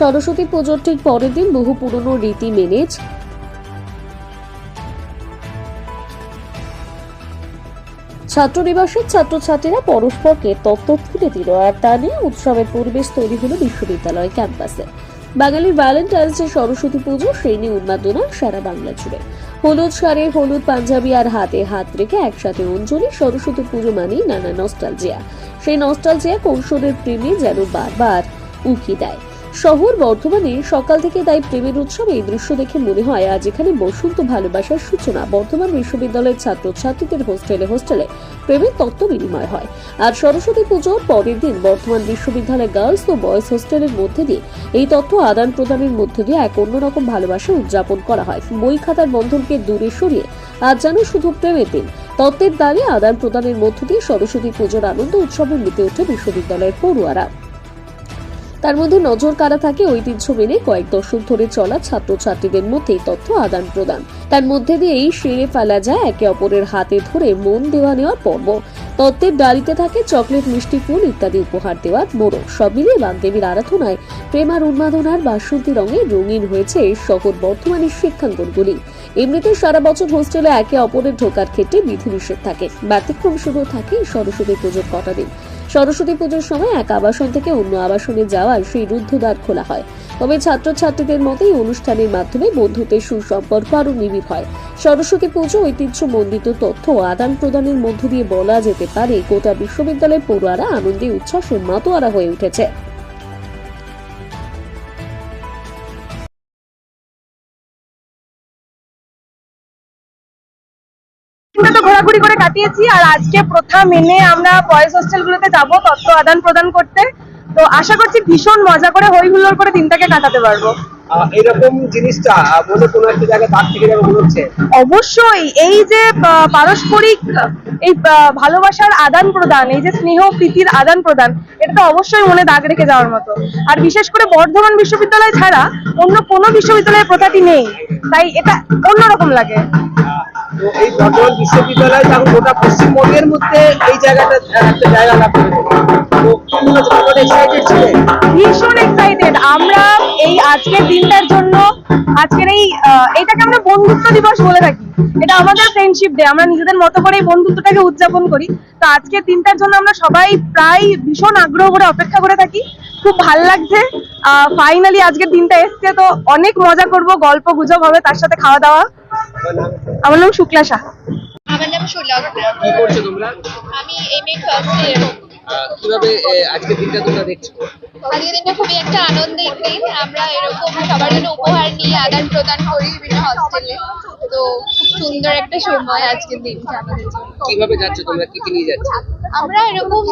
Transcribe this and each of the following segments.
সরস্বতী পুজোর ঠিক পরের দিন বহু পুরনো রীতি মেনে ছাত্রনিবাসের ছাত্রছাত্রীরা পরস্পরকে তত্ত্ব তুলে দিল আর তা নিয়ে উৎসবের পরিবেশ তৈরি হলো বিশ্ববিদ্যালয় ক্যাম্পাসে। বাঙালির ভ্যালেন্টাইন্স ডে সরস্বতী পুজো, সেই নিয়ে উন্মাদনা সারা বাংলা জুড়ে। হলুদ শাড়ি, হলুদ পাঞ্জাবি আর হাতে হাত রেখে একসাথে অঞ্জলি সরস্বতী পুজো মানেই নানা নস্টালজিয়া সেই নস্টালজিয়া কৌশলের প্রেমে যেন বারবার উকি দেয়। শহর বর্ধমানে সকাল থেকে তাই প্রেমের উৎসব এই দৃশ্য দেখে মনে হয় আজ এখানে বসন্ত ভালোবাসার সূচনা। বর্ধমান বিশ্ববিদ্যালয়ের ছাত্রছাত্রীদের হোস্টেলে হোস্টেলে প্রেমের তত্ত্ব বিনিময় হয়। আর সরস্বতী পুজোর পরের দিন বর্ধমান বিশ্ববিদ্যালয় গার্লস ও বয়েজ হোস্টেলের মধ্যে দিয়ে এই তথ্য আদান প্রদানের মধ্য দিয়ে এক অন্যরকম ভালোবাসা উদযাপন করা হয়। বই খাতার বন্ধনকে দূরে সরিয়ে আজ যেন শুধু প্রেমের দিন। তত্ত্বের দ্বারে আদান প্রদানের মধ্য দিয়ে সরস্বতী পুজোর আনন্দ উৎসবে মেতে ওঠে বিশ্ববিদ্যালয়ের পড়ুয়ারা। তার মধ্যে নজর কাড়া থাকে ঐতিহ্য মেনে কয়েক দশক ধরে চলা ছাত্রছাত্রীদের মধ্যে তথ্য আদান প্রদান। তার মধ্যে দিয়েই সেরে ফেলা যায় একে অপরের হাতে ধরে মন দেওয়া নেওয়ার পর্ব। তত্ত্বের ডালিতে থাকে চকলেট, মিষ্টি ফুল ইত্যাদি উপহার দেওয়ার মোড়ক। সব মিলিয়ে বাগদেবীর আরাধনায় প্রেমার উন্মাদনার বাসন্তী রঙে রঙিন হয়েছে শহর বর্তমানের শিক্ষাঙ্গনগুলি। এমনিতে সারা বছর হোস্টেলে একে অপরের ঢোকার ক্ষেত্রে বিধিনিষেধ থাকে। ব্যতিক্রম শুধু থাকে সরস্বতী পুজোর কটা দিন। সরস্বতী পুজোর সময় এক আবাসন থেকে অন্য আবাসনে যাওয়ার সেই রুদ্ধদ্বার খোলা হয়। তবে ছাত্রছাত্রীদের মতে এই অনুষ্ঠানের মাধ্যমে বন্ধুত্বের সুসম্পর্ক আরও নিবিড় হয়। সরস্বতী পুজো ঐতিহ্য মন্ডিত তথ্য আদান প্রদানের মধ্য দিয়ে বলা যেতে পারে, গোটা বিশ্ববিদ্যালয়ের পড়ুয়ারা আনন্দে উচ্ছ্বাসে মাতোয়ারা হয়ে উঠেছে। আমরা তো ঘোরাঘুরি করে কাটিয়েছি আর আজকে প্রথা মেনে আমরা বয়েজ হোস্টেলগুলোতে যাব তথ্য আদান প্রদান করতে। তো আশা করছি ভীষণ মজা করে হই হুল্লোড় করে দিনটাকে কাটাতে পারব। এরকম জিনিসটা মনে কোনো একটা জায়গায় দাগ থেকে যাবে মনে হচ্ছে? অবশ্যই এই যে পারস্পরিক এই ভালোবাসার আদান প্রদান এই যে স্নেহ প্রীতির আদান প্রদান এটা তো অবশ্যই মনে দাগ রেখে যাওয়ার মতো। আর বিশেষ করে বর্ধমান বিশ্ববিদ্যালয় ছাড়া অন্য কোনো বিশ্ববিদ্যালয়ের প্রথাটি নেই। তাই এটা অন্যরকম লাগে। এই বর্ধমান বিশ্ববিদ্যালয় এখন গোটা পশ্চিমবঙ্গের মধ্যে এই জায়গাটা একটা জায়গা লাভ ভীষণ এক্সাইটেড আমরা এই আজকের দিনটার জন্য, আজকের এই এটাকে আমরা বন্ধুত্ব দিবস বলে থাকি। এটা আমাদের ফ্রেন্ডশিপ ডে আমরা নিজেদের মতো করে এই বন্ধুত্বটাকে উদযাপন করি। তো আজকের দিনটার জন্য আমরা সবাই প্রায় ভীষণ আগ্রহ করে অপেক্ষা করে থাকি। খুব ভালো লাগছে। ফাইনালি আজকের দিনটা এসছে, তো অনেক মজা করব, গল্প গুজব হবে, তার সাথে খাওয়া দাওয়া। আমার নাম শুক্লা সাহা আমার নাম সুলগ্না কি করছ তোমরা? আমি এম এ ফার্স্ট ইয়ার কীভাবে আজকে দিনটা তোমরা দেখছ? আজকের দিনটা খুবই একটা আনন্দের দিন। আমরা এরকম সবার জন্য উপহার নিয়ে আদান প্রদান করি বিভিন্ন হস্টেলে তো খুব সুন্দর একটা সময় আজকের দিনটা আমাদের জন্য। কীভাবে যাচ্ছ তোমরা? কি কি নিয়ে যাচ্ছ? আমরা এরকম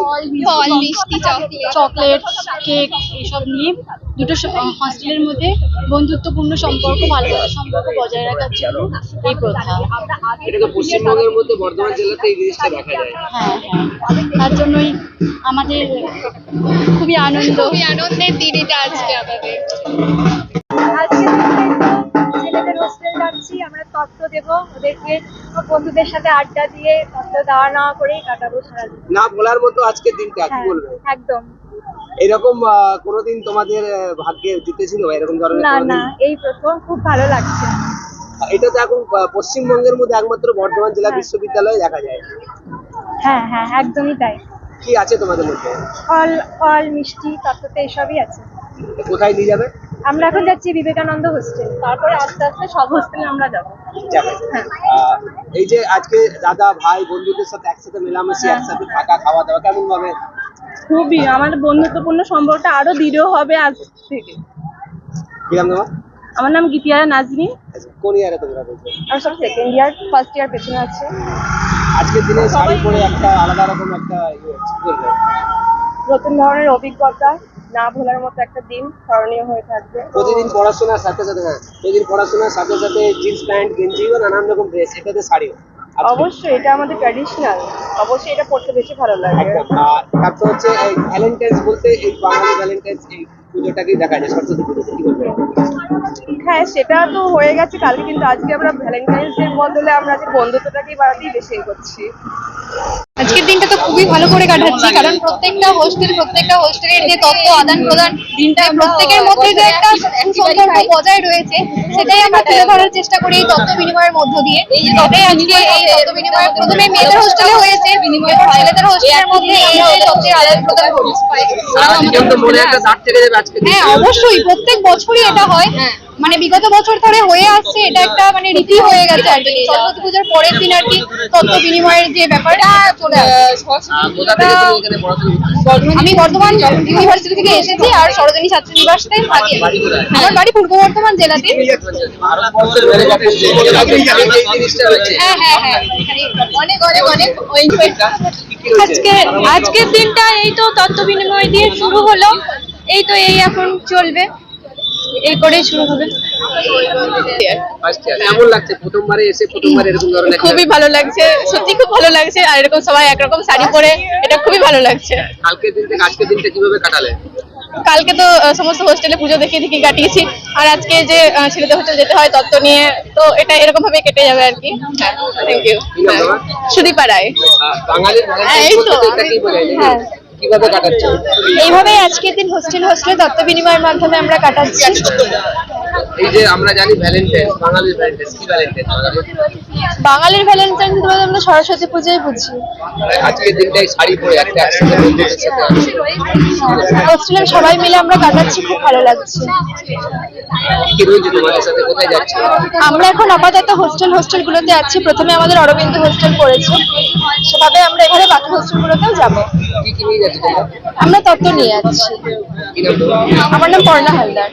ফল মিষ্টি চকলেট চকলেট কেক এসব নিয়ে দুটো হস্টেলের মধ্যে বন্ধুত্বপূর্ণ সম্পর্ক ভালোবাসার সম্পর্ক বজায় রাখার জন্য এই প্রথা। এটা তো পশ্চিমবঙ্গের মধ্যে বর্ধমান জেলাতে এই জিনিসটা দেখা যায়। হ্যাঁ হ্যাঁ। তার জন্যই আমাদের খুবই আনন্দ। খুবই আনন্দের দিন এটা আজকে আমাদের। তত্ত্ব দেবো ওদেরকে বন্ধুদের সাথে আড্ডা দিয়ে তত্ত্ব দেওয়া নেওয়া করেই কাটাবো সারাদিন। না বলার মতো আজকের দিনটা কি হ্যাঁ বলবে? একদম। এরকম কোনোদিন তোমাদের ভাগ্যে জুটেছিল এরকম ধরনের না না এই প্রথম খুব ভালো লাগছে। এটা তো এখন পশ্চিমবঙ্গের মধ্যে একমাত্র বর্ধমান জেলা হ্যাঁ। বিশ্ববিদ্যালয়ে দেখা যায়। হ্যাঁ হ্যাঁ একদমই তাই। কি আছে তোমাদের মধ্যে? ফল ফল মিষ্টি তত্ত্বতে এসবই আছে। কোথায় নিয়ে যাবে? আমরা এখন যাচ্ছি বিবেকানন্দ হোস্টেল। তারপরে আস্তে আস্তে সব হোস্টেলে আমরা যাব। আহ, এই যে আজকে দাদা ভাই বন্ধুদের সাথে একসাথে মেলামেশে হ্যাঁ। একসাথে থাকা খাওয়া দাওয়া কেমন হবে খুবই। আমার বন্ধুত্বপূর্ণ সম্পর্কটা আরও দৃঢ় হবে আজ থেকে। কিরাম তোমার? আমার নাম গীতিয়া নাজনীন আচ্ছা, কোন ইয়ারে তোমরা বলছো? আর সব সেকেন্ড ইয়ার ফার্স্ট ইয়ার পেছনে আছে। আজকের দিনে শাড়ি পরে একটা আলাদা রকম একটা ইয়ে নতুন ধরনের অভিজ্ঞতা। না ভোলার মতো একটা দিন স্মরণীয় হয়ে থাকবে। প্রতিদিন পড়াশোনার সাথে সাথে হ্যাঁ, প্রতিদিন পড়াশোনার সাথে সাথে জিন্স প্যান্ট গেঞ্জি বা নানান রকম ড্রেস এটাতে শাড়ি আজকে- অবশ্যই এটা আমাদের ট্র্যাডিশনাল অবশ্যই এটা পড়তে বেশি ভালো লাগে। আর তারপর হচ্ছে এই ভ্যালেন্টাইন্স বলতে এই বাঙালি ভ্যালেন্টাইন্স এই পুজোটাকেই দেখা যায় সরস্বতী পুজোতে কি বলবেন হ্যাঁ সেটা তো হয়ে গেছে কালকে কিন্তু আজকে আমরা ভ্যালেন্টাইন্স ডে বদলে আমরা যে বন্ধুত্বটাকেই বাড়াতেই বেশি এগোচ্ছি। আজকের দিনটা তো খুবই ভালো করে কাটাচ্ছি কারণ প্রত্যেকটা হোস্টেল প্রত্যেকটা হোস্টেলের যে তথ্য আদান প্রদান দিনটা প্রত্যেকের মধ্যে যে একটা সম্পর্ক বজায় রয়েছে সেটাই আমরা তুলে ধরার চেষ্টা করি এই তথ্য বিনিময়ের মধ্য দিয়ে। তবে আজকে এই তথ্য বিনিময় প্রথমে মেয়েদের হোস্টেলে হয়েছে ছেলেদের হোস্টেলের মধ্যে এই যে তথ্যের আদান প্রদান হচ্ছে হ্যাঁ অবশ্যই প্রত্যেক বছরই এটা হয়। মানে বিগত বছর ধরে হয়ে আসছে এটা একটা মানে রীতি হয়ে গেছে আর কি। সরস্বতী পুজোর পরের দিন আর কি তথ্য বিনিময়ের যে ব্যাপারটা চলে? আমি বর্ধমান ইউনিভার্সিটি থেকে এসেছি আর সরোজিনী ছাত্র নিবাসে থাকি। আমার বাড়ি পূর্ব বর্ধমান জেলাতে। ভারতবর্ষের বাইরে যা করছে, এই জিনিসটা হচ্ছে। হ্যাঁ হ্যাঁ হ্যাঁ। অনেক অনেক অনেক আজকে আজকের দিনটা এই তো তথ্য বিনিময় দিয়ে শুরু হলো। এই তো এই এখন চলবে। এই করেই শুরু হবে। কেমন লাগছে? প্রথমবারে এসে প্রথমবার এরকম ধরনের খুবই ভালো লাগছে সত্যি খুব ভালো লাগছে। আর এরকম সবাই একরকম শাড়ি পরে এটা খুবই ভালো লাগছে। কালকের দিন আজকের দিনটা কীভাবে কাটালে? কালকে তো সমস্ত হোস্টেলে পুজো দেখিয়ে দেখিয়ে কাটিয়েছি। আর আজকে যে ছেলেদের হোস্টেল যেতে হয় তত্ত্ব নিয়ে তো এটা এরকম ভাবে কেটে যাবে আর কি। থ্যাংক ইউ হ্যাঁ, এই তো। কীভাবে কাটাচ্ছ এইভাবে আজকের দিন হোস্টেল হোস্টেলে তত্ত্ব বিনিময়ের মাধ্যমে আমরা কাটাচ্ছি। এই যে আমরা জানি ভ্যালেন্টাইন বাঙালির ভ্যালেন্টাইন কি ভ্যালেন্টাইন বাঙালির ভ্যালেন্টাইন বলতে আমরা সরস্বতী পুজোই বুঝি। আজকের দিনটাই শাড়ি পরে একটা একসাথে বন্ধুদের সাথে হোস্টেলের সবাই মিলে আমরা কাটাচ্ছি খুব ভালো লাগছে। কি রয়েছে তোমাদের সাথে? কোথায় যাচ্ছ? আমরা এখন আপাতত হোস্টেল হোস্টেলগুলোতে আছি। প্রথমে আমাদের অরবিন্দ হোস্টেল পড়েছে। সেভাবে আমরা এখানে বাকি হোস্টেলগুলোতেও যাব। কি কি নিয়ে যাচ্ছ আমরা তত্ত্ব নিয়ে যাচ্ছি? আমার নাম পর্ণা হালদার।